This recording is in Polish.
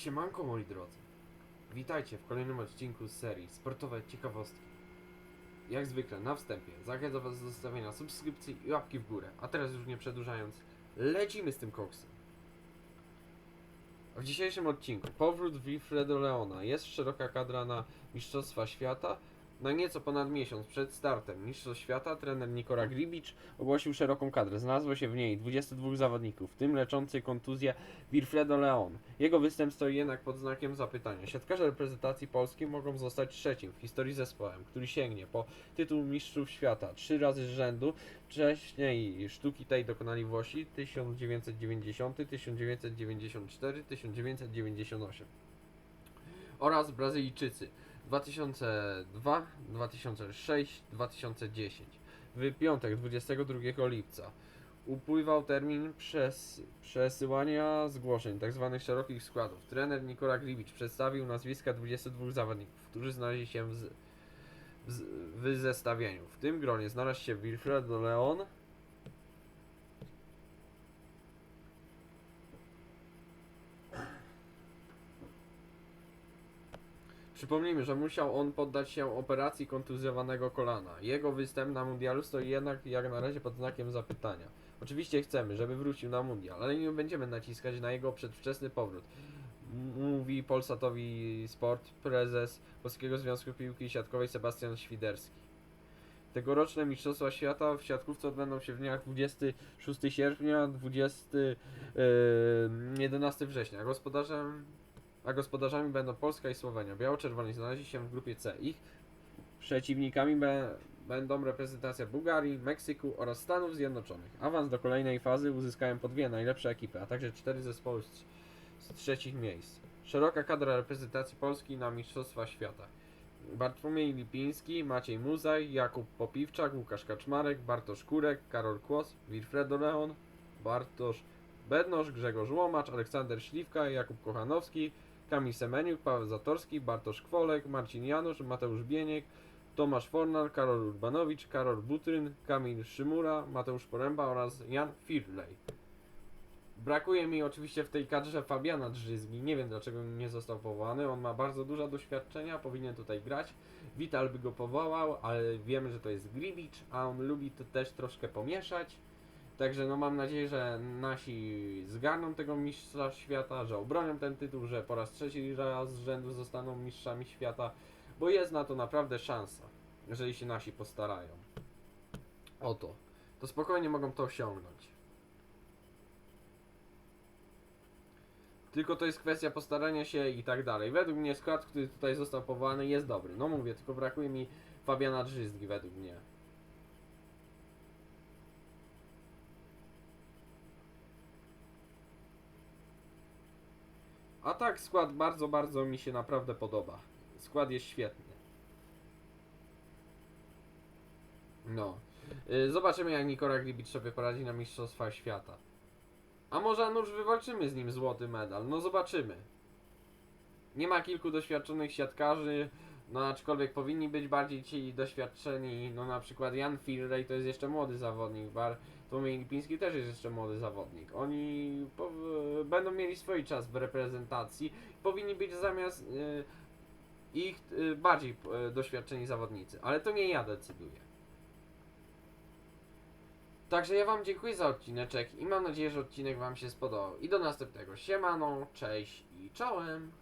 Siemanko moi drodzy. Witajcie w kolejnym odcinku z serii Sportowe Ciekawostki. Jak zwykle na wstępie zachęcam was do zostawienia subskrypcji i łapki w górę. A teraz już nie przedłużając, lecimy z tym koksem. W dzisiejszym odcinku powrót Wilfredo Leona. Jest szeroka kadra na Mistrzostwa Świata. Na nieco ponad miesiąc przed startem Mistrzostw Świata trener Nikola Gribicz ogłosił szeroką kadrę. Znalazło się w niej 22 zawodników, w tym leczący kontuzję Wilfredo Leon. Jego występ stoi jednak pod znakiem zapytania. Siatkarze reprezentacji Polski mogą zostać trzecim w historii zespołem, który sięgnie po tytuł Mistrzów Świata trzy razy z rzędu. Wcześniej sztuki tej dokonali Włosi 1990, 1994, 1998 oraz Brazylijczycy 2002, 2006, 2010. W piątek 22 lipca upływał termin przez przesyłania zgłoszeń tzw. szerokich składów. Trener Nikola Gribicz przedstawił nazwiska 22 zawodników, którzy znaleźli się w, w, w zestawieniu. W tym gronie znalazł się Wilfredo Leon, Przypomnijmy, że musiał on poddać się operacji kontuzjowanego kolana. Jego występ na mundialu stoi jednak jak na razie pod znakiem zapytania. Oczywiście chcemy, żeby wrócił na mundial, ale nie będziemy naciskać na jego przedwczesny powrót. Mówi Polsatowi Sport prezes Polskiego Związku Piłki Siatkowej Sebastian Świderski. Tegoroczne Mistrzostwa Świata w siatkówce odbędą się w dniach 26 sierpnia, 20, yy, 11 września. Gospodarzem a gospodarzami będą Polska i Słowenia. Biało-czerwoni znaleźli się w grupie C. Ich przeciwnikami be, będą reprezentacja Bułgarii, Meksyku oraz Stanów Zjednoczonych. Awans do kolejnej fazy uzyskają po dwie najlepsze ekipy, a także cztery zespoły z, z trzecich miejsc. Szeroka kadra reprezentacji Polski na Mistrzostwa Świata. Bartłomiej Lipiński, Maciej Muzaj, Jakub Popiwczak, Łukasz Kaczmarek, Bartosz Kurek, Karol Kłos, Wilfredo Leon, Bartosz Bednosz, Grzegorz Łomacz, Aleksander Śliwka, Jakub Kochanowski, Kamil Semeniuk, Paweł Zatorski, Bartosz Kwolek, Marcin Janusz, Mateusz Bieniek, Tomasz Fornal, Karol Urbanowicz, Karol Butryn, Kamil Szymura, Mateusz Poręba oraz Jan Firley. Brakuje mi oczywiście w tej kadrze Fabiana Drzyzgi. Nie wiem dlaczego nie został powołany. On ma bardzo dużo doświadczenia, powinien tutaj grać. Wital by go powołał, ale wiemy, że to jest Gribicz, a on lubi to też troszkę pomieszać. Także no mam nadzieję, że nasi zgarną tego mistrza świata, że obronią ten tytuł, że po raz trzeci raz z rzędu zostaną mistrzami świata, bo jest na to naprawdę szansa, jeżeli się nasi postarają. Oto, to spokojnie mogą to osiągnąć. Tylko to jest kwestia postarania się i tak dalej. Według mnie skład, który tutaj został powołany jest dobry. No mówię, tylko brakuje mi Fabiana Drzyzgi według mnie. A tak, skład bardzo, bardzo mi się naprawdę podoba. Skład jest świetny. No. Y, Zobaczymy jak Nikola Gribicz sobie poradzi na Mistrzostwach Świata. A może nuż wywalczymy z nim złoty medal? No zobaczymy. Nie ma kilku doświadczonych siatkarzy, no aczkolwiek powinni być bardziej ci doświadczeni, no na przykład Jan Firley to jest jeszcze młody zawodnik, Bartłomiej Lipiński też jest jeszcze młody zawodnik. Oni będą mieli swój czas w reprezentacji, powinni być zamiast y, ich y, bardziej y, doświadczeni zawodnicy, ale to nie ja decyduję. Także ja wam dziękuję za odcineczek i mam nadzieję, że odcinek wam się spodobał. I do następnego. Siemano, cześć i czołem!